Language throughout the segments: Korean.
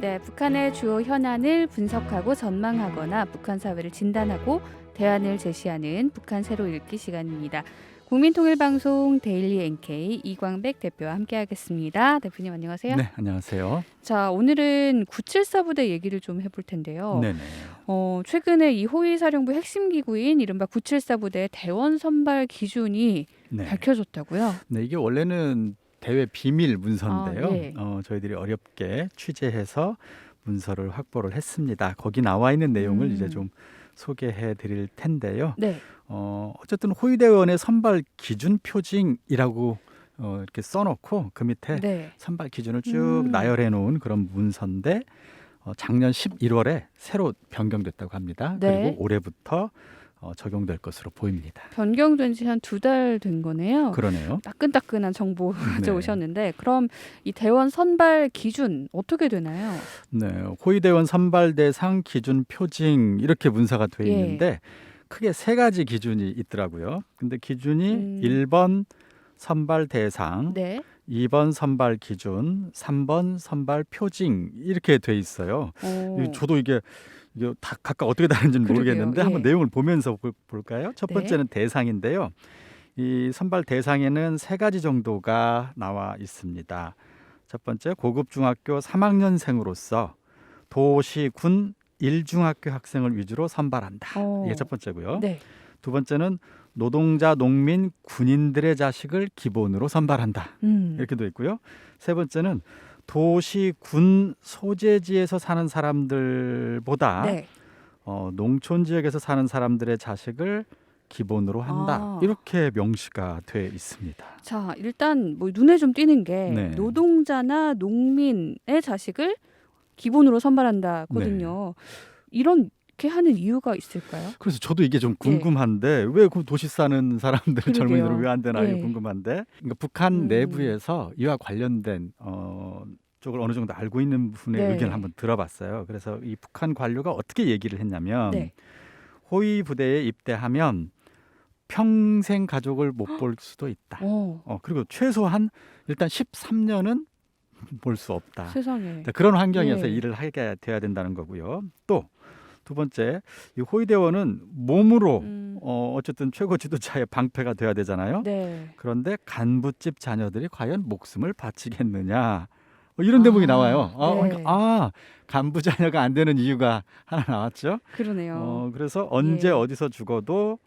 네, 북한의 주요 현안을 분석하고 전망하거나 북한 사회를 진단하고 대안을 제시하는 북한 새로 읽기 시간입니다. 국민통일방송 데일리 NK 이광백 대표와 함께하겠습니다. 대표님 안녕하세요. 네, 안녕하세요. 자, 오늘은 974 부대 얘기를 좀 해볼 텐데요. 네네. 어, 최근에 이 호위사령부 핵심 기구인 이른바 974 부대 대원 선발 기준이 네. 밝혀졌다고요. 네, 이게 원래는 대외 비밀 문서인데요. 아, 예. 어, 저희들이 어렵게 취재해서 문서를 확보를 했습니다. 거기 나와 있는 내용을 음. 이제 좀 소개해 드릴 텐데요. 네. 어, 어쨌든 호위대원의 선발 기준 표징이라고 어, 이렇게 써놓고 그 밑에 네. 선발 기준을 쭉 음. 나열해 놓은 그런 문서인데 어, 작년 11월에 새로 변경됐다고 합니다. 네. 그리고 올해부터 어, 적용될 것으로 보입니다. 변경된 지 한 두 달 된 거네요. 그러네요. 따끈따끈한 정보 네. 가져오셨는데 그럼 이 대원 선발 기준 어떻게 되나요? 네, 호위 대원 선발 대상 기준 표징 이렇게 문서가 돼 예. 있는데 크게 세 가지 기준이 있더라고요. 근데 기준이 음. 일 1번 선발 대상, 네. 이 2번 선발 기준, 3번 선발 표징 이렇게 돼 있어요. 오. 이 저도 이게 이게 다 각각 어떻게 다른지는 그러게요. 모르겠는데 예. 한번 내용을 보면서 볼, 볼까요? 첫 네. 번째는 대상인데요. 이 선발 대상에는 세 가지 정도가 나와 있습니다. 첫 번째 고급 중학교 3학년생으로서 도시군 일중학교 학생을 위주로 선발한다. 어. 이게 첫 번째고요. 네. 두 번째는 노동자, 농민, 군인들의 자식을 기본으로 선발한다. 음. 이렇게 돼 있고요. 세 번째는 도시 군 소재지에서 사는 사람들보다 네. 어, 농촌 지역에서 사는 사람들의 자식을 기본으로 한다. 아. 이렇게 명시가 돼 있습니다. 자, 일단 뭐 눈에 좀 띄는 게 네. 노동자나 농민의 자식을 기본으로 선발한다거든요. 네. 이렇게 하는 이유가 있을까요? 그래서 저도 이게 좀 궁금한데 왜그 도시 사는 사람들 예. 그러게요. 젊은이들은 왜 안 되나 예. 궁금한데 그러니까 북한 음. 내부에서 이와 관련된 어, 쪽을 어느 정도 알고 있는 분의 네. 의견을 한번 들어봤어요. 그래서 이 북한 관료가 어떻게 얘기를 했냐면 네. 호위 부대에 입대하면 평생 가족을 못 볼 수도 있다. 어, 어, 그리고 최소한 일단 13년은 볼 수 없다. 세상에. 자, 그런 환경에서 예. 일을 하게 돼야 된다는 거고요. 또 두 번째, 이 호위대원은 몸으로 음, 어, 어쨌든 최고 지도자의 방패가 돼야 되잖아요. 네. 그런데 간부집 자녀들이 과연 목숨을 바치겠느냐? 뭐 이런 대목이 아, 나와요. 아, 네. 그러니까, 아, 간부 자녀가 안 되는 이유가 하나 나왔죠. 그러네요. 어, 그래서 언제 예. 어디서 죽어도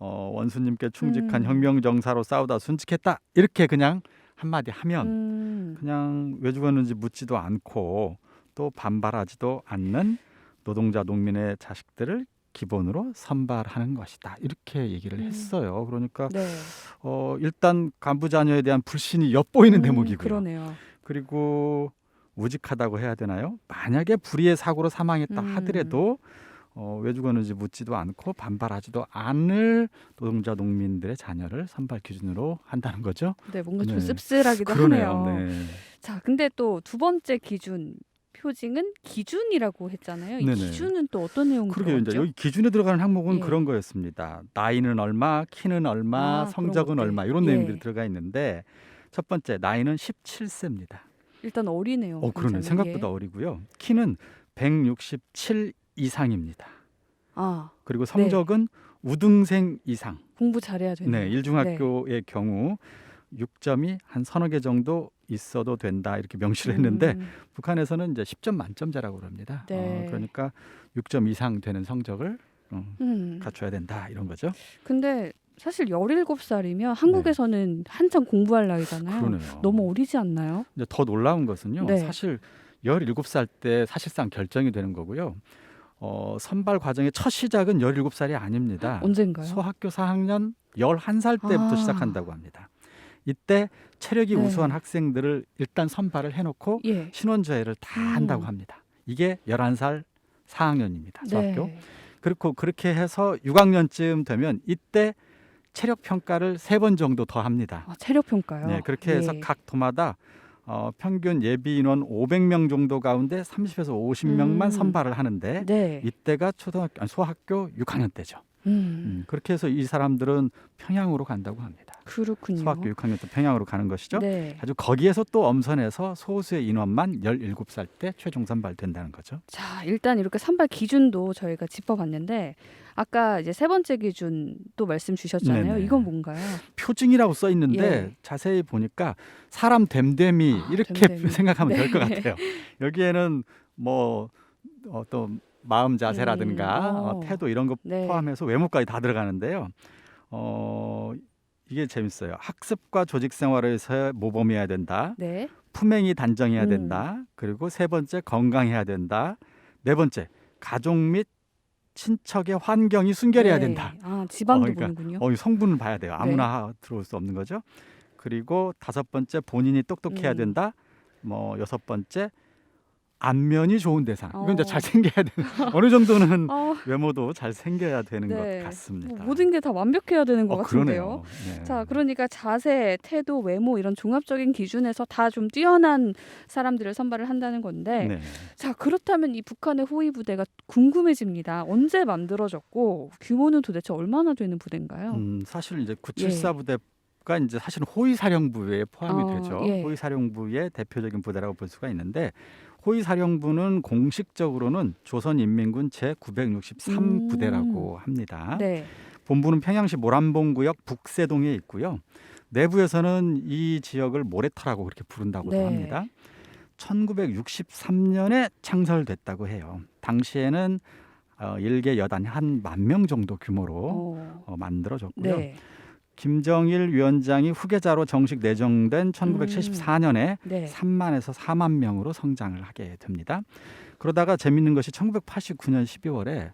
어, 원수님께 충직한 음. 혁명 정사로 싸우다 순직했다. 이렇게 그냥 한마디 하면 음, 그냥 왜 죽었는지 묻지도 않고 또 반발하지도 않는 노동자 농민의 자식들을 기본으로 선발하는 것이다. 이렇게 얘기를 음. 했어요. 그러니까 네. 어, 일단 간부 자녀에 대한 불신이 엿보이는 음, 대목이고요. 그러네요. 그리고 우직하다고 해야 되나요? 만약에 불의의 사고로 사망했다 음. 하더라도 어, 왜 죽었는지 묻지도 않고 반발하지도 않을 노동자 농민들의 자녀를 선발 기준으로 한다는 거죠. 네, 뭔가 좀 네. 씁쓸하기도 그러네요. 하네요. 네. 자, 근데 또 두 번째 기준 표징은 기준이라고 했잖아요. 이 네네. 기준은 또 어떤 내용 그러게요. 이제 들어갔죠? 여기 기준에 들어가는 항목은 예. 그런 거였습니다. 나이는 얼마, 키는 얼마, 아, 성적은. 얼마 이런 예. 내용들이 들어가 있는데 첫 번째 나이는 17세입니다. 일단 어리네요. 어, 그러네. 굉장히. 생각보다 예. 어리고요. 키는 167 이상입니다. 아, 그리고 성적은 우등생 이상. 공부 잘해야 되네요. 네, 일중학교의 경우 6점이 한 서너 개 정도 있어도 된다 이렇게 명시를 했는데 음, 북한에서는 이제 10점 만점제라고 그럽니다. 네. 어, 그러니까 6점 이상 되는 성적을 음, 음. 갖춰야 된다 이런 거죠. 근데 사실 17살이면 한국에서는 한창 공부할 나이잖아요. 네. 그러네요. 너무 어리지 않나요? 이제 더 놀라운 것은요. 네. 사실 17살 때 사실상 결정이 되는 거고요. 어, 선발 과정의 첫 시작은 17살이 아닙니다. 언젠가요? 소학교 4학년 11살 때부터 아. 시작한다고 합니다. 이때 체력이 네. 우수한 학생들을 일단 선발을 해놓고 예. 신원조회를 다 음. 한다고 합니다. 이게 11살 4학년입니다. 소학교. 네. 그렇고 그렇게 해서 6학년쯤 되면 이때 체력 평가를 세 번 정도 더 합니다. 아, 체력 평가요. 네, 그렇게 해서 예. 각 도마다 어, 평균 예비 인원 500명 정도 가운데 30에서 50명만 음. 선발을 하는데 네. 이때가 초등학교 아니, 소학교 6학년 때죠. 음, 음, 그렇게 해서 이 사람들은 평양으로 간다고 합니다. 그렇군요. 소학교 6학년 때 평양으로 가는 것이죠. 네. 아주 거기에서 또 엄선해서 소수의 인원만 17살 때 최종 선발된다는 거죠. 자, 일단 이렇게 선발 기준도 저희가 짚어봤는데 아까 이제 세 번째 기준 또 말씀 주셨잖아요. 네네. 이건 뭔가요? 표징이라고 써 있는데 예. 자세히 보니까 사람 됨됨이 아, 이렇게 됨됨이. 생각하면 될것 네. 같아요. 여기에는 뭐 어떤 마음 자세라든가 음, 어, 어. 태도 이런 것 네. 포함해서 외모까지 다 들어가는데요. 어 이게 재밌어요. 학습과 조직 생활에서 모범해야 된다. 네. 품행이 단정해야 음. 된다. 그리고 세 번째 건강해야 된다. 네 번째 가족 및 친척의 환경이 순결해야 네. 된다. 아, 지방도 어, 그러니까 보는군요. 어, 이 성분을 봐야 돼요. 아무나 네. 하- 들어올 수 없는 거죠. 그리고 다섯 번째 본인이 똑똑해야 음. 된다. 뭐 여섯 번째 안면이 좋은 대상. 이건 이제 어. 잘 생겨야 되는 어느 정도는 아, 외모도 잘 생겨야 되는 네. 것 같습니다. 뭐 모든 게 다 완벽해야 되는 것 어, 같은데요. 그러네요. 네. 자, 그러니까 자세, 태도, 외모 이런 종합적인 기준에서 다 좀 뛰어난 사람들을 선발을 한다는 건데, 네. 자 그렇다면 이 북한의 호위 부대가 궁금해집니다. 언제 만들어졌고 규모는 도대체 얼마나 되는 부대인가요? 음, 사실 이제 974 부대 가 이제 사실은 호위 사령부에 포함이 어, 되죠. 예. 호위 사령부의 대표적인 부대라고 볼 수가 있는데 호위 사령부는 공식적으로는 조선인민군 제963 음. 부대라고 합니다. 네, 본부는 평양시 모란봉 구역 북세동에 있고요. 내부에서는 이 지역을 모래터라고 그렇게 부른다고도 네. 합니다. 1963년에 창설됐다고 해요. 당시에는 어, 일개 여단이 한만 명 정도 규모로 어, 어, 만들어졌고요. 네, 김정일 위원장이 후계자로 정식 내정된 1974년에 네, 3만에서 4만 명으로 성장을 하게 됩니다. 그러다가 재밌는 것이 1989년 12월에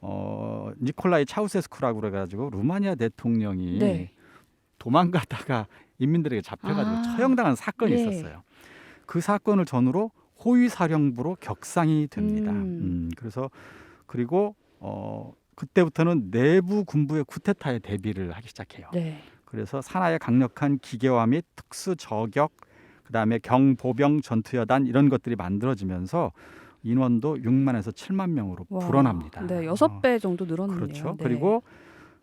어, 니콜라이 차우세스쿠라고 그래가지고 루마니아 대통령이 네. 도망가다가 인민들에게 잡혀가지고 아, 처형당한 사건이 예. 있었어요. 그 사건을 전후로 호위 사령부로 격상이 됩니다. 음. 음, 그래서 그리고 어, 그때부터는 내부 군부의 쿠데타에 대비를 하기 시작해요. 네. 그래서 산하의 강력한 기계화 및 특수 저격, 그다음에 경보병 전투여단 이런 것들이 만들어지면서 인원도 6만에서 7만 명으로 와, 불어납니다. 네, 어, 여섯 배 정도 늘었네요. 그렇죠. 네. 그리고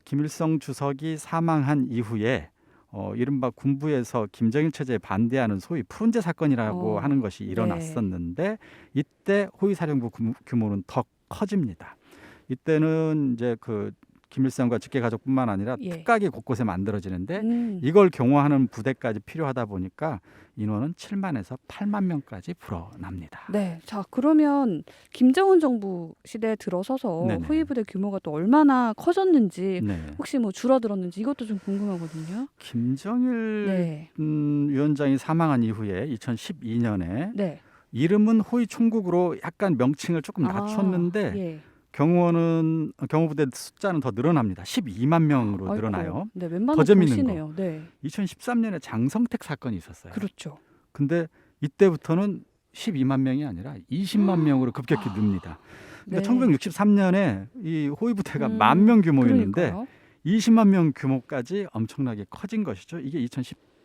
김일성 주석이 사망한 이후에 어, 이른바 군부에서 김정일 체제에 반대하는 소위 푸른제 사건이라고 어, 하는 것이 일어났었는데 이때 호위사령부 규- 규모는 더 커집니다. 이때는 이제 그 김일성과 직계가족뿐만 아니라 예. 특각이 곳곳에 만들어지는데 음, 이걸 경호하는 부대까지 필요하다 보니까 인원은 7만에서 8만 명까지 불어납니다. 네, 자 그러면 김정은 정부 시대에 들어서서 네네. 호위 부대 규모가 또 얼마나 커졌는지 네. 혹시 뭐 줄어들었는지 이것도 좀 궁금하거든요. 김정일 네, 음, 위원장이 사망한 이후에 2012년에 네. 이름은 호위 총국으로 약간 명칭을 조금 낮췄는데 아, 예. 경호원은 경호부대 숫자는 더 늘어납니다. 12만 명으로 아이고, 늘어나요. 네, 웬만한 더 재밌는 도시네요. 네, 2013년에 장성택 사건이 있었어요. 그렇죠. 근데 이때부터는 12만 명이 아니라 20만 명으로 급격히 늡니다. 네. 그러니까 1963년에 이 호위 부대가 음, 만명 규모였는데 그러니까요. 20만 명 규모까지 엄청나게 커진 것이죠. 이게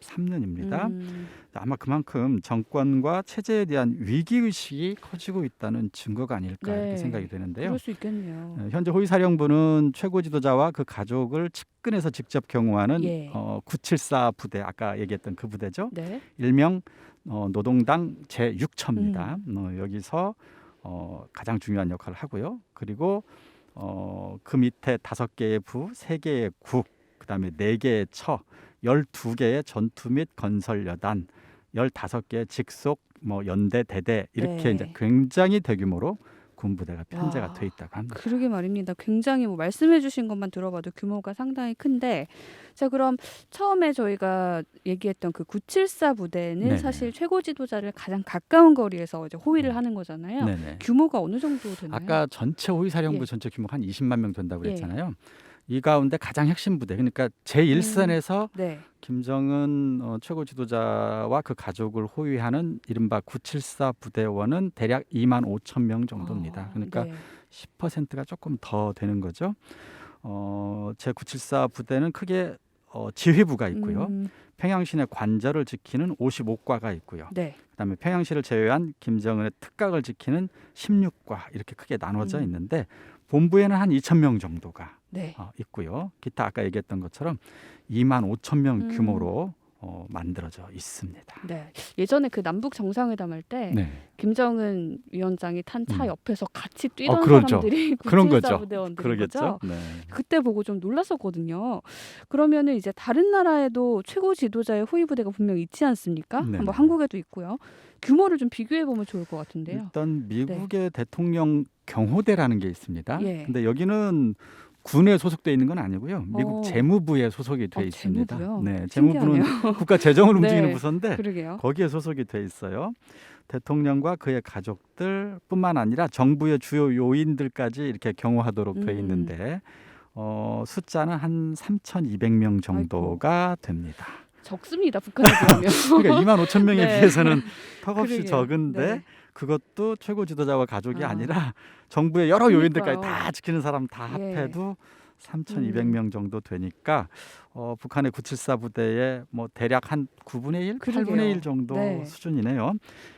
2013년입니다. 음, 아마 그만큼 정권과 체제에 대한 위기 의식이 커지고 있다는 증거가 아닐까 네. 이렇게 생각이 되는데요. 그럴 수 있겠네요. 어, 현재 호위사령부는 최고 지도자와 그 가족을 측근에서 직접 경호하는 예. 어, 974 부대 아까 얘기했던 그 부대죠. 네, 일명 어, 노동당 제 6처입니다. 음. 어, 여기서 어, 가장 중요한 역할을 하고요. 그리고 어, 그 밑에 다섯 개의 부, 세 개의 국, 그다음에 네 개의 처, 열두 개의 전투 및 건설 여단, 열다섯 개의 직속 뭐 연대 대대 이렇게 네. 이제 굉장히 대규모로 군부대가 편제가 와. 돼 있다고 합니다. 그러게 말입니다. 굉장히 뭐 말씀해주신 것만 들어봐도 규모가 상당히 큰데, 자 그럼 처음에 저희가 얘기했던 그 974 부대는 네네. 사실 최고 지도자를 가장 가까운 거리에서 이제 호위를 음. 하는 거잖아요. 네네. 규모가 어느 정도 되나요? 아까 전체 호위 사령부 예. 전체 규모가 한 20만 명 된다고 예. 그랬잖아요. 이 가운데 가장 핵심 부대 그러니까 제1선에서 네. 김정은 어, 최고 지도자와 그 가족을 호위하는 이른바 974 부대원은 대략 2만 5천 명 정도입니다. 아, 그러니까 네. 10%가 조금 더 되는 거죠. 어, 제 974 부대는 크게 어, 지휘부가 있고요. 음, 평양시내 관절을 지키는 55과가 있고요. 네. 그다음에 평양시를 제외한 김정은의 특각을 지키는 16과 이렇게 크게 나눠져 음. 있는데 본부에는 한 2천 명 정도가 네. 어, 있고요. 기타 아까 얘기했던 것처럼 2만 5천 명 음. 규모로 어, 만들어져 있습니다. 네. 예전에 그 남북 정상회담 할때 네. 김정은 위원장이 탄차 음. 옆에서 같이 뛰던 그러죠. 사람들이 그런 974 거죠. 그러겠죠. 거죠. 네. 그때 보고 좀 놀랐었거든요. 그러면은 이제 다른 나라에도 최고 지도자의 호위 부대가 분명 있지 않습니까? 네네. 뭐 한국에도 있고요. 규모를 좀 비교해 보면 좋을 것 같은데요. 일단 미국의 대통령 경호대라는 게 있습니다. 예. 근데 여기는 군에 소속돼 있는 건 아니고요. 미국 어. 재무부에 소속이 돼 어, 있습니다. 재무부요? 네, 재무부는 신기하네요. 국가 재정을 네. 움직이는 부서인데 그러게요. 거기에 소속이 돼 있어요. 대통령과 그의 가족들뿐만 아니라 정부의 주요 요인들까지 이렇게 경호하도록 돼 음. 있는데 어, 숫자는 한 3,200명 정도가 됩니다. 적습니다. 북한에 비하면. 그러니까 2만 5천 명에 네. 비해서는 턱없이 그러게요. 적은데 네. 그것도 최고 지도자와 가족이 아. 아. 니라 정부의 여러 요인들까지 그러니까요. 다 지키는 사람 다 예. 합해도 3,200명 정도 되니까 어, 북한의 974 부대의 뭐 대략 한 9분의 1, 그러게요. 8분의 1 정도 네. 수준이네요.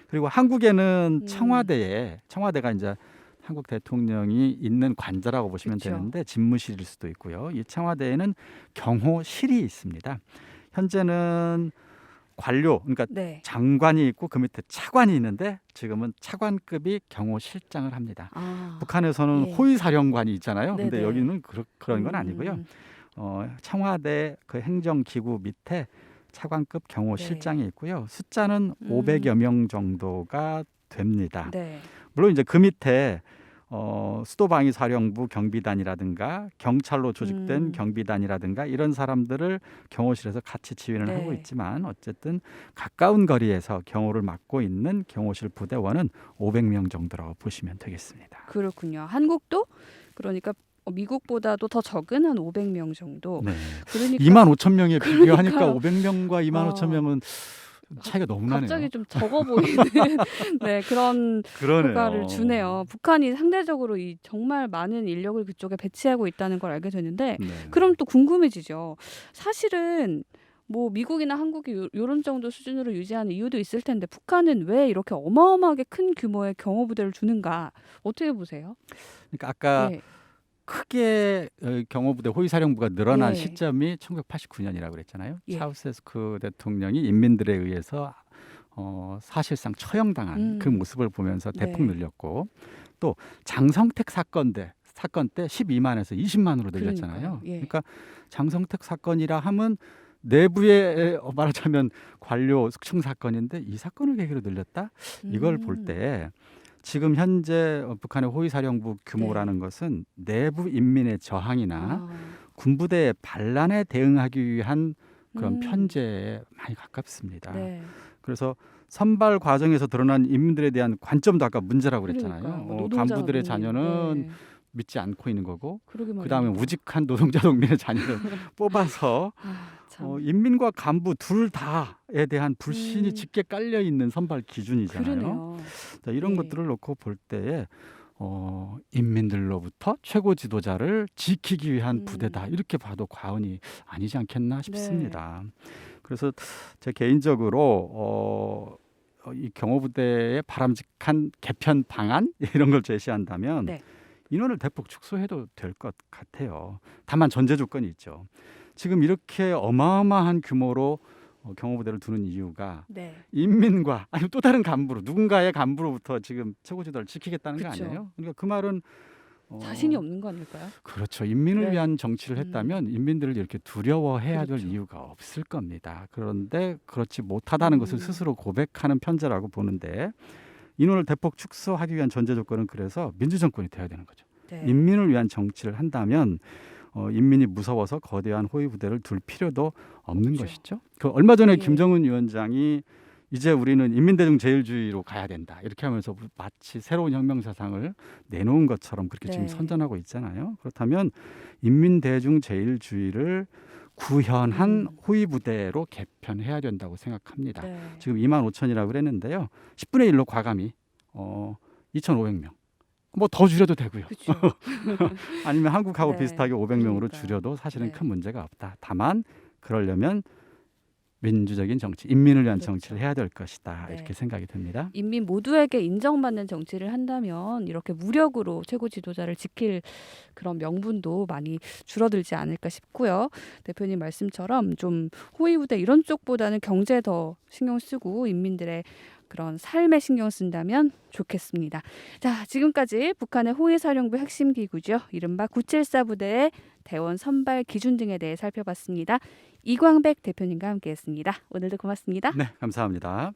그리고 한국에는 음. 청와대에 청와대가 이제 한국 대통령이 있는 관저라고 보시면 그쵸. 되는데 집무실일 수도 있고요. 이 청와대에는 경호실이 있습니다. 현재는 관료 그러니까 네. 장관이 있고 그 밑에 차관이 있는데 지금은 차관급이 경호실장을 합니다. 아. 북한에서는 예. 호위사령관이 있잖아요. 근데 네네. 여기는 그러, 그런 건 아니고요. 음, 어, 청와대 그 행정기구 밑에 차관급 경호실장이 있고요. 숫자는 음. 500여 명 정도가 됩니다. 네. 물론 이제 그 밑에 어, 수도방위 사령부 경비단이라든가 경찰로 조직된 음. 경비단이라든가 이런 사람들을 경호실에서 같이 지휘를 네. 하고 있지만 어쨌든 가까운 거리에서 경호를 맡고 있는 경호실 부대원은 500명 정도라고 보시면 되겠습니다. 그렇군요. 한국도 그러니까 어, 미국보다도 더 적은 한 500명 정도. 네. 그러니까 2만 5천 명에 비교하니까 그러니까요. 500명과 2만 어. 5천 명은 차이가 너무 나네요. 갑자기 좀 적어 보이는 네, 그런 그러네요. 효과를 주네요. 북한이 상대적으로 이 정말 많은 인력을 그쪽에 배치하고 있다는 걸 알게 되는데 네. 그럼 또 궁금해지죠. 사실은 뭐 미국이나 한국이 요, 요런 정도 수준으로 유지하는 이유도 있을 텐데 북한은 왜 이렇게 어마어마하게 큰 규모의 경호 부대를 주는가 어떻게 보세요? 그러니까 아까 네. 크게 어, 경호부대 호위사령부가 늘어난 예. 시점이 1989년이라고 그랬잖아요. 예. 차우세스크 대통령이 인민들에 의해서 어, 사실상 처형당한 음. 그 모습을 보면서 네. 대폭 늘렸고 또 장성택 사건 때 사건 때 12만에서 20만으로 늘렸잖아요. 예. 그러니까 장성택 사건이라 하면 내부에 어, 말하자면 관료 숙청 사건인데 이 사건을 계기로 늘렸다. 이걸 볼 음. 때 지금 현재 어, 북한의 호위사령부 규모라는 것은 내부 인민의 저항이나 네. 아, 군부대의 반란에 대응하기 위한 그런 음. 편제에 많이 가깝습니다. 네. 그래서 선발 과정에서 드러난 인민들에 대한 관점도 아까 문제라고 그랬잖아요. 그러니까요. 뭐 어, 간부들의. 자녀는 네. 믿지 않고 있는 거고. 그다음에 우직한 노동자 동민의 자녀를 뽑아서 아, 참. 어, 인민과 간부 둘 다에 대한 불신이 음. 짙게 깔려 있는 선발 기준이잖아요. 자, 이런 예. 것들을 놓고 볼 때에 어, 인민들로부터 최고 지도자를 지키기 위한 음. 부대다 이렇게 봐도 과언이 아니지 않겠나 네. 싶습니다. 그래서 제 개인적으로 어, 어, 이 경호부대의 바람직한 개편 방안 이런 걸 제시한다면 네. 인원을 대폭 축소해도 될 것 같아요. 다만 전제 조건이 있죠. 지금 이렇게 어마어마한 규모로 어, 경호부대를 두는 이유가 네. 인민과 아니면 또 다른 간부로 누군가의 간부로부터 지금 최고 지도를 지키겠다는 게 그쵸. 아니에요. 그러니까 그 말은 어, 자신이 없는 거 아닐까요? 그렇죠. 인민을 네. 위한 정치를 음. 했다면 인민들을 이렇게 두려워해야 될 그렇죠. 이유가 없을 겁니다. 그런데 그렇지 못하다는 것을 음. 스스로 고백하는 편제라고 보는데 인원을 대폭 축소하기 위한 전제 조건은 그래서 민주정권이 돼야 되는 거죠. 네. 인민을 위한 정치를 한다면 어, 인민이 무서워서 거대한 호위 부대를 둘 필요도 없는 그렇죠. 것이죠. 그 얼마 전에 예. 김정은 위원장이 이제 우리는 인민대중 제일주의로 가야 된다 이렇게 하면서 마치 새로운 혁명 사상을 내놓은 것처럼 그렇게 지금 네. 선전하고 있잖아요. 그렇다면 인민대중 제일주의를 구현한 음. 호위 부대로 개편해야 된다고 생각합니다. 네. 지금 2만 5천이라고 그랬는데요. 10분의 1로 과감히 어, 2,500명. 뭐 더 줄여도 되고요. 아니면 한국하고 네, 비슷하게 500명으로 그러니까요. 줄여도 사실은 네. 큰 문제가 없다. 다만 그러려면 민주적인 정치, 인민을 위한 그렇죠. 정치를 해야 될 것이다 네. 이렇게 생각이 듭니다. 인민 모두에게 인정받는 정치를 한다면 이렇게 무력으로 최고 지도자를 지킬 그런 명분도 많이 줄어들지 않을까 싶고요. 대표님 말씀처럼 좀 호위부대 이런 쪽보다는 경제에 더 신경 쓰고 인민들의 그런 삶에 신경 쓴다면 좋겠습니다. 자, 지금까지 북한의 호위사령부 핵심 기구죠. 이른바 974 부대의 대원 선발 기준 등에 대해 살펴봤습니다. 이광백 대표님과 함께했습니다. 오늘도 고맙습니다. 네, 감사합니다.